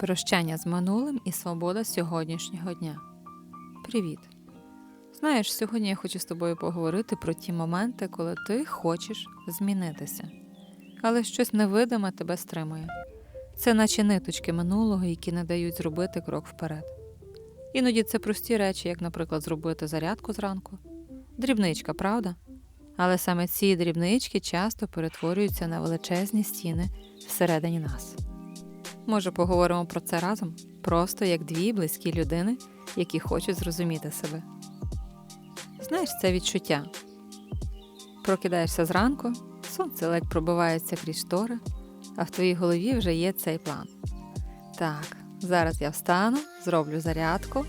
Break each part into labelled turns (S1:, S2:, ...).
S1: Прощання з минулим і свобода сьогоднішнього дня. Привіт! Знаєш, сьогодні я хочу з тобою поговорити про ті моменти, коли ти хочеш змінитися, але щось невидиме тебе стримує. Це наче ниточки минулого, які не дають зробити крок вперед. Іноді це прості речі, як, наприклад, зробити зарядку зранку. Дрібничка, правда? Але саме ці дрібнички часто перетворюються на величезні стіни всередині нас. Може, поговоримо про це разом, просто як дві близькі людини, які хочуть зрозуміти себе. Знаєш це відчуття. Прокидаєшся зранку, сонце ледь пробивається крізь штори, а в твоїй голові вже є цей план. Так, зараз я встану, зроблю зарядку,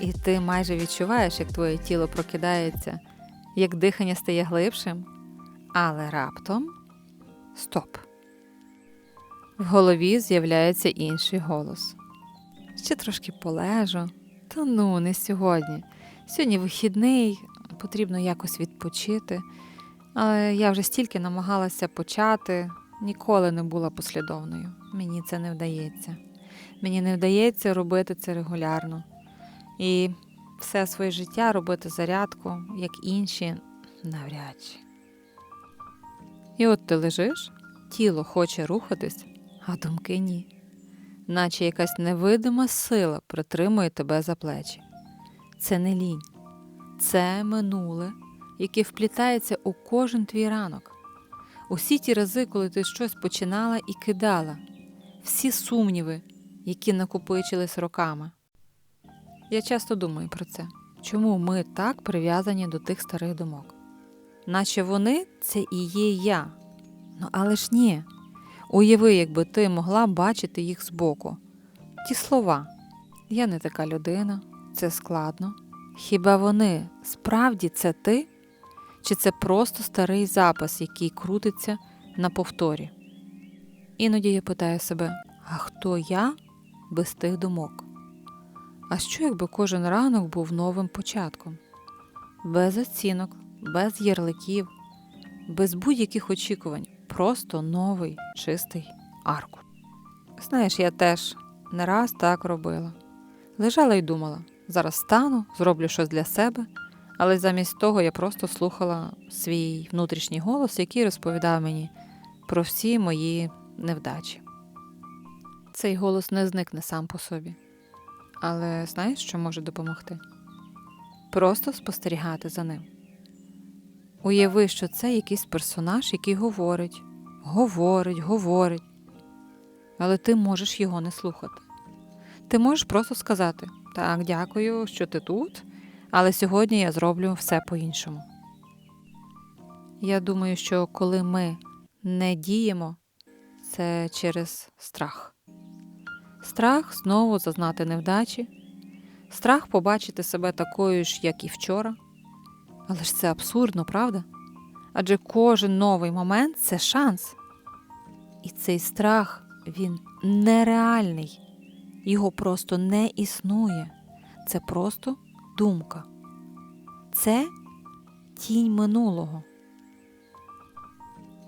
S1: і ти майже відчуваєш, як твоє тіло прокидається, як дихання стає глибшим, але раптом стоп. В голові з'являється інший голос. Ще трошки полежу. Та ну, не сьогодні. Сьогодні вихідний, потрібно якось відпочити. Але я вже стільки намагалася почати, ніколи не була послідовною. Мені це не вдається. Мені не вдається робити це регулярно. І все своє життя робити зарядку, як інші, навряд чи. І от ти лежиш, тіло хоче рухатись, а думки ні. Наче якась невидима сила притримує тебе за плечі. Це не лінь, це минуле, яке вплітається у кожен твій ранок. Усі ті рази, коли ти щось починала і кидала, всі сумніви, які накопичились роками. Я часто думаю про це, чому ми так прив'язані до тих старих думок. Наче вони це і є я. Ну але ж ні. Уяви, якби ти могла бачити їх збоку. Ті слова. Я не така людина, це складно. Хіба вони справді це ти? Чи це просто старий запис, який крутиться на повторі? Іноді я питаю себе, а хто я без тих думок? А що, якби кожен ранок був новим початком? Без оцінок, без ярликів, без будь-яких очікувань, просто новий чистий арку. Знаєш, я теж не раз так робила. Лежала і думала, зараз стану, зроблю щось для себе, але замість того я просто слухала свій внутрішній голос, який розповідав мені про всі мої невдачі. Цей голос не зникне сам по собі. Але знаєш, що може допомогти? Просто спостерігати за ним. Уяви, що це якийсь персонаж, який говорить, говорить, говорить, але ти можеш його не слухати. Ти можеш просто сказати: Так, дякую, що ти тут, але сьогодні я зроблю все по-іншому. Я думаю, що коли ми не діємо, це через страх. Страх знову зазнати невдачі, страх побачити себе такою ж, як і вчора. Але ж це абсурдно, правда? Адже кожен новий момент це шанс. І цей страх, він нереальний, його просто не існує. Це просто думка. Це тінь минулого.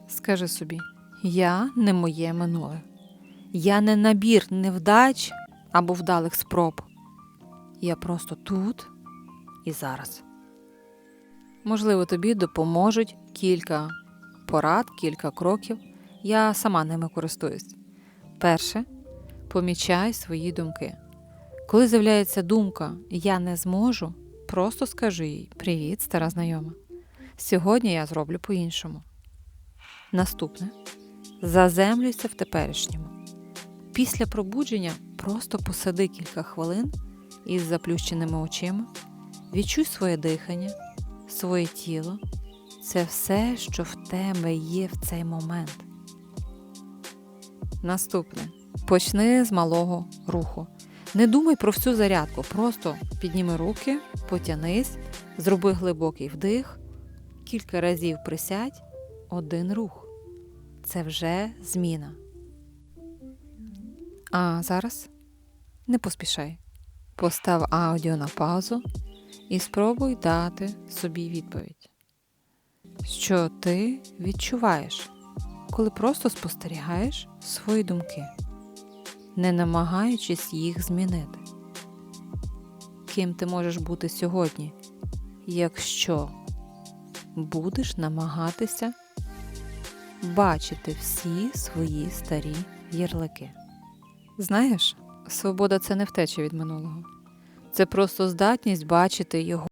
S1: Скажи собі, я не моє минуле. Я не набір невдач або вдалих спроб. Я просто тут і зараз. Можливо, тобі допоможуть кілька порад, кілька кроків. Я сама ними користуюсь. Перше, помічай свої думки. Коли з'являється думка Я не зможу, просто скажи їй Привіт, стара знайома. Сьогодні я зроблю по-іншому. Наступне заземлюйся в теперішньому. Після пробудження просто посади кілька хвилин із заплющеними очима, відчуй своє дихання, своє тіло. Це все, що в тебе є в цей момент. Наступне. Почни з малого руху. Не думай про всю зарядку, просто підніми руки, потянись, зроби глибокий вдих, кілька разів присядь, один рух. Це вже зміна. А зараз не поспішай. Постав аудіо на паузу і спробуй дати собі відповідь. Що ти відчуваєш, коли просто спостерігаєш свої думки? не намагаючись їх змінити. Ким ти можеш бути сьогодні, якщо будеш намагатися бачити всі свої старі ярлики? Знаєш, свобода це не втеча від минулого, це просто здатність бачити його